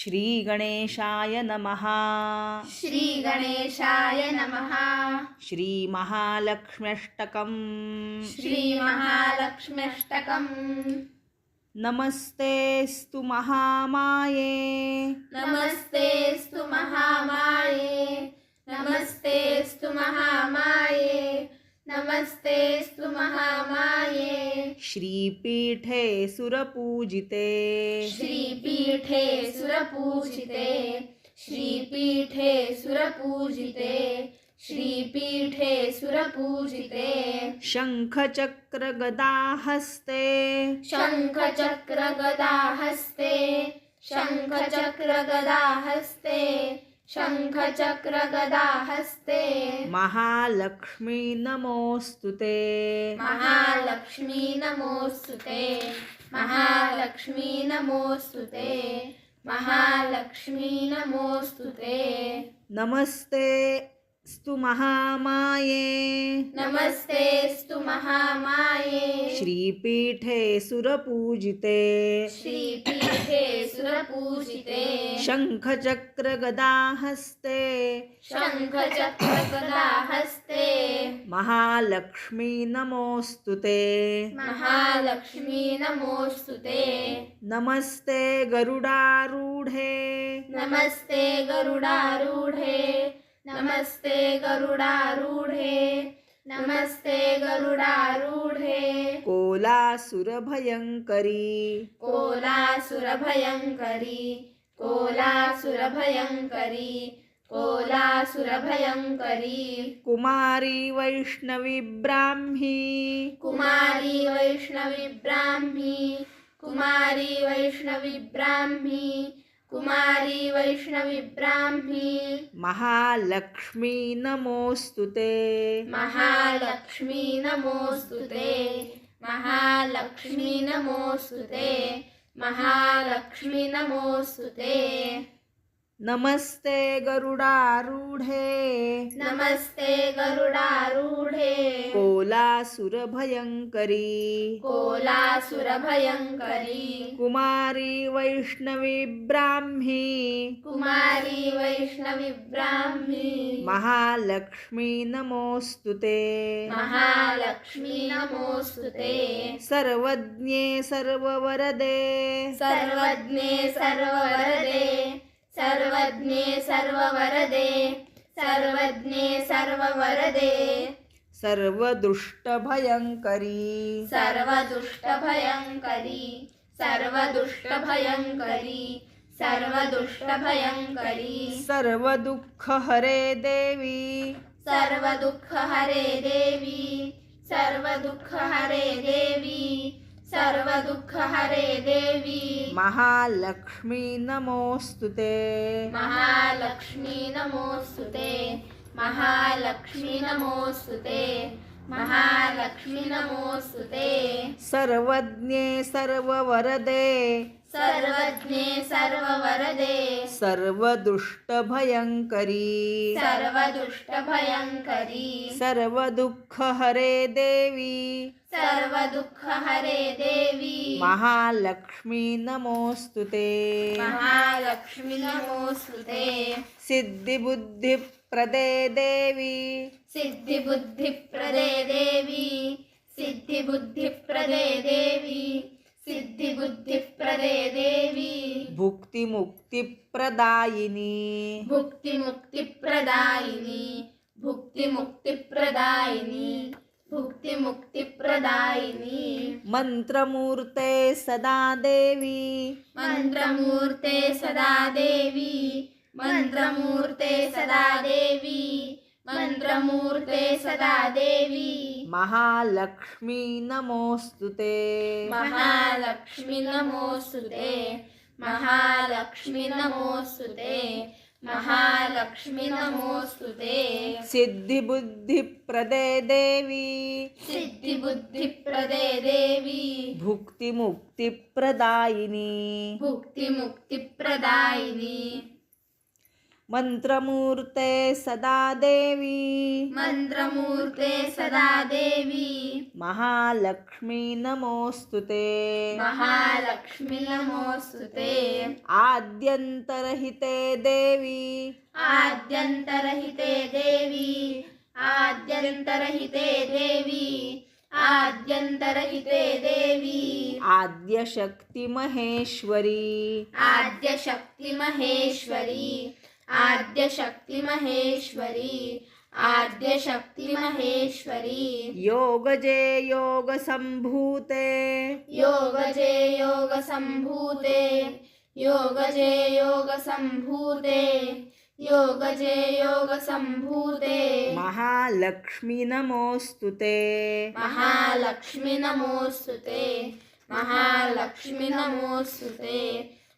श्रीगणेशाय नमः। श्रीगणेशाय नमः। श्रीमहालक्ष्म्यष्टकम्। श्रीमहालक्ष्म्यष्टकम्। नमस्तेस्तु महामाये। नमस्तेस्तु महामाये श्रीपीठे सुरपूजिते। श्रीपीठे सुरपूजिते। श्रीपीठे सुरपूजिते। श्रीपीठे सुरपूजिते। शङ्खचक्रगदाहस्ते। शङ्खचक्रगदाहस्ते। शङ्खचक्रगदाहस्ते। शङ्खचक्रगदाहस्ते महालक्ष्मी नमोऽस्तु ते। महालक्ष्मी नमोऽस्तु ते। महालक्ष्मी नमोऽस्तु ते। महालक्ष्मी नमोऽस्तु ते। नमस्ते। स्तु महामाये। नमस्तेस्तु महामाये। श्रीपीठे सुरपूजिते। श्रीपीठे सुरपूजिते। शङ्खचक्रगदाहस्ते। शङ्खचक्रगदाहस्ते। महालक्ष्मी नमोऽस्तु ते। महालक्ष्मी नमोऽस्तु ते। नमस्ते गरुडारूढे। नमस्ते गरुडारूढे। नमस्ते गरुडारूढे नमस्ते गरुडारूढे। कोलासुरभयङ्करी कोलासुरभयङ्करी कोलासुरभयङ्करी कोलासुरभयङ्करी कुमारी वैष्णवी ब्राह्मी। कुमारी वैष्णवी ब्राह्मी कुमारी वैष्णवी ब्राह्मी। कुमारी वैष्णवी ब्राह्मी महालक्ष्मी नमोऽस्तु ते महालक्ष्मी नमोऽस्तु ते महालक्ष्मी नमोऽस्तु ते महालक्ष्मी नमोऽस्तु ते नमस्ते गरुडारूढे। नमस्ते गरुडारूढे। कोलासुरभयङ्करी कोलासुरभयङ्करी कुमारी वैष्णवी ब्राह्मी। कुमारी वैष्णवी ब्राह्मी। महालक्ष्मी नमोऽस्तु ते। महालक्ष्मी नमोऽस्तु ते। सर्वज्ञे सर्ववरदे। सर्वज्ञे सर्ववरदे। सर्वज्ञे सर्ववरदे सर्वज्ञे सर्ववरदे। सर्वदुष्टभयङ्करी। सर्वदुष्टभयङ्करी सर्वदुष्टभयङ्करी सर्वदुष्टभयङ्करी। सर्वदुःखहरे देवी। सर्वदुःखहरे देवी सर्वदुःखहरे देवी। सर्वदुःखहरे देवी। महालक्ष्मी नमोऽस्तु ते। महालक्ष्मी नमोऽस्तु ते। महालक्ष्मी नमोऽस्तु ते। महालक्ष्मी नमोऽस्तु ते सर्वज्ञे सर्ववरदे। सर्वज्ञे सर्ववरदे। सर्वदुष्टभयङ्करी। सर्वदुष्टभयङ्करी। सर्वदुःखहरे देवी। सर्वदुःखहरे देवी। महालक्ष्मी नमोऽस्तु ते महालक्ष्मी नमोऽस्तु ते सिद्धिबुद्धिप्रदे देवी. सिद्धिबुद्धिप्रदे देवी. सिद्धिबुद्धिप्रदे देवी. सिद्धिबुद्धिप्रदे देवी. भुक्तिमुक्तिप्रदायिनी भुक्तिमुक्तिप्रदायिनी भुक्तिमुक्तिप्रदायिनी भुक्तिमुक्तिप्रदायिनी मन्त्रमूर्ते सदा देवी. मन्त्रमूर्ते सदा देवी. मन्त्रमूर्ते सदा देवी। मन्त्रमूर्ते सदा देवी। महालक्ष्मी नमोऽस्तु ते। महालक्ष्मी नमोऽस्तु ते। महालक्ष्मी नमोऽस्तु ते। महालक्ष्मी नमोऽस्तु ते। सिद्धिबुद्धिप्रदे देवी। सिद्धिबुद्धिप्रदे देवी। भुक्तिमुक्तिप्रदायिनी। भुक्तिमुक्तिप्रदायिनी मन्त्रमूर्ते सदा देवी। मन्त्रमूर्ते सदा देवी। महालक्ष्मी नमोऽस्तु ते। महालक्ष्मी नमोऽस्तु ते। आद्यन्तरहिते देवी। आद्यन्तरहिते देवी। आद्यन्तरहिते देवी। आद्यन्तरहिते देवी। आद्यशक्तिमहेश्वरी आद्यशक्तिमहेश्वरी आद्यशक्तिमहेश्वरी आद्यशक्तिमहेश्वरी योगजे योगसम्भूते योगजे योगसम्भूते योगजे योगसम्भूते योगजे योगसम्भूते महालक्ष्मी नमोऽस्तु ते महालक्ष्मी नमोऽस्तु ते महालक्ष्मी नमोऽस्तु ते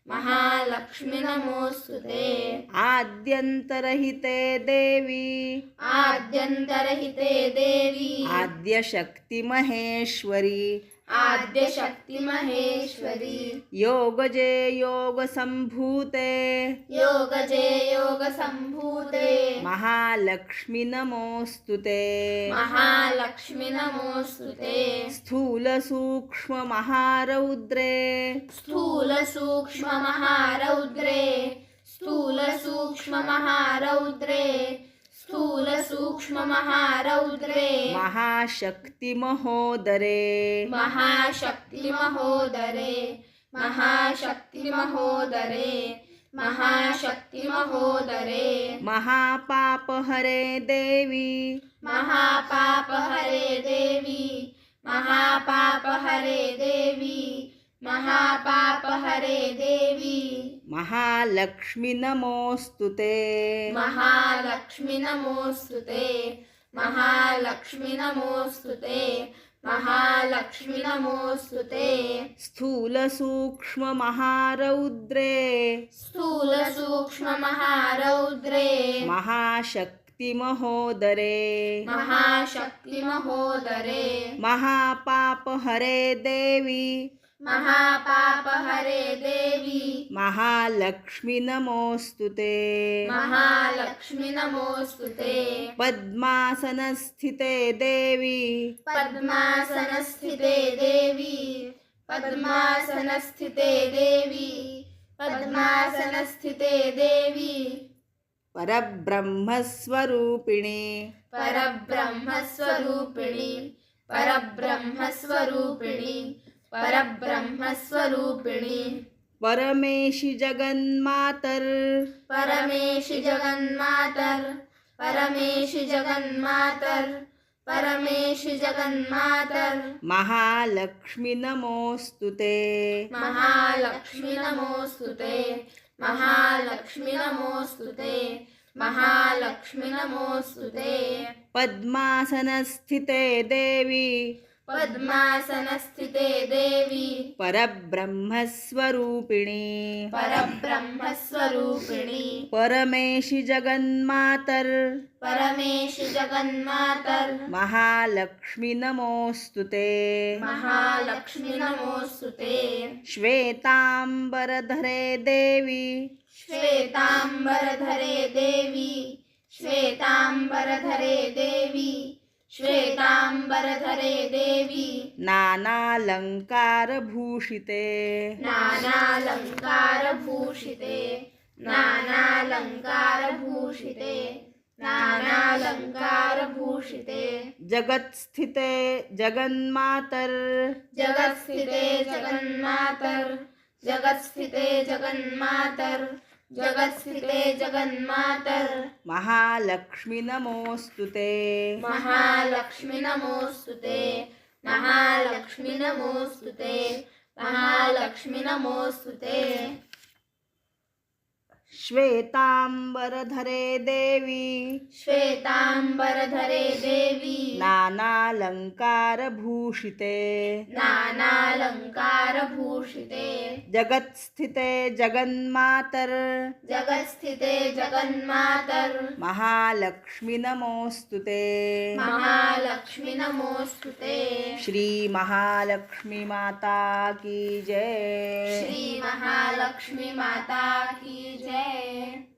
महालक्ष्मी नमोऽस्तु ते आद्यन्तरहिते देवी. आद्यन्तरहिते देवी. आद्यशक्तिमहेश्वरी. आद्यशक्तिमहेश्वरी योगजे योगसम्भूते। योगजे योगसम्भूते। महालक्ष्मी नमोऽस्तु ते महालक्ष्मी नमोऽस्तु ते स्थूलसूक्ष्ममहारौद्रे स्थूलसूक्ष्ममहारौद्रे स्थूलसूक्ष्ममहारौद्रे स्थूलसूक्ष्ममहारौद्रे महाशक्तिमहोदरे। महाशक्तिमहोदरे महाशक्तिमहोदरे महाशक्तिमहोदरे महापापहरे देवी। महापापहरे देवी। महापापहरे देवी। महापापहरे देवी। महालक्ष्मी नमोऽस्तु ते। महालक्ष्मी नमोऽस्तु ते। महालक्ष्मी नमोऽस्तु ते। महालक्ष्मी नमोऽस्तु ते। स्थूलसूक्ष्ममहारौद्रे स्थूलसूक्ष्ममहारौद्रे महाशक्तिमहोदरे महाशक्तिमहोदरे महापापहरे देवी। महापापहरे देवी। महालक्ष्मी नमोऽस्तु ते। महालक्ष्मी नमोऽस्तु ते। पद्मासनस्थिते देवी। पद्मासनस्थिते देवी। पद्मासनस्थिते देवी। पद्मासनस्थिते देवी। परब्रह्मस्वरूपिणी। परब्रह्मस्वरूपिणी। परब्रह्मस्वरूपिणी। परब्रह्मस्वरूपिणी। परमेशि जगन्मातर्। परमेशि जगन्मातर्। परमेशि जगन्मातर्। परमेशि जगन्मातर्। महालक्ष्मी नमोऽस्तु ते। महालक्ष्मी नमोऽस्तु ते। महालक्ष्मी नमोऽस्तु ते। महालक्ष्मी नमोऽस्तु ते। पद्मासनस्थिते देवी। पद्मासनस्थिते देवी। परब्रह्मस्वरूपिणी। परब्रह्मस्वरूपिणी। परमेशि जगन्मातर्। परमेशि जगन्मातर्। महालक्ष्मी नमोऽस्तु ते। महालक्ष्मी नमोऽस्तु ते। श्वेताम्बरधरे देवी। श्वेताम्बरधरे देवी। श्वेताम्बरधरे देवी। श्वेताम्बरधरे देवी। नानालङ्कारभूषिते। नानालङ्कारभूषिते। नानालङ्कारभूषिते। नानालङ्कारभूषिते। जगत्स्थिते जगन्मातर्। जगत्स्थिते जगन्मातर्। जगत्स्थिते जगन्मातर्। जगत्स्थिते जगन्मातर्। महालक्ष्मी नमोऽस्तु ते। महालक्ष्मी नमोऽस्तु ते। महालक्ष्मी नमोऽस्तु ते। महालक्ष्मी नमोऽस्तु ते। श्वेताम्बरधरे देवी। श्वेताम्बरधरे देवी। नानालङ्कारभूषिते नानालङ्कारभूषिते जगत्स्थिते जगन्मातर्। जगत्स्थिते जगन्मातर्। महालक्ष्मी नमोऽस्तु ते। महालक्ष्मी नमोऽस्तु ते। श्रीमहालक्ष्मी माता की जय। श्री महालक्ष्मी माता की जय। day.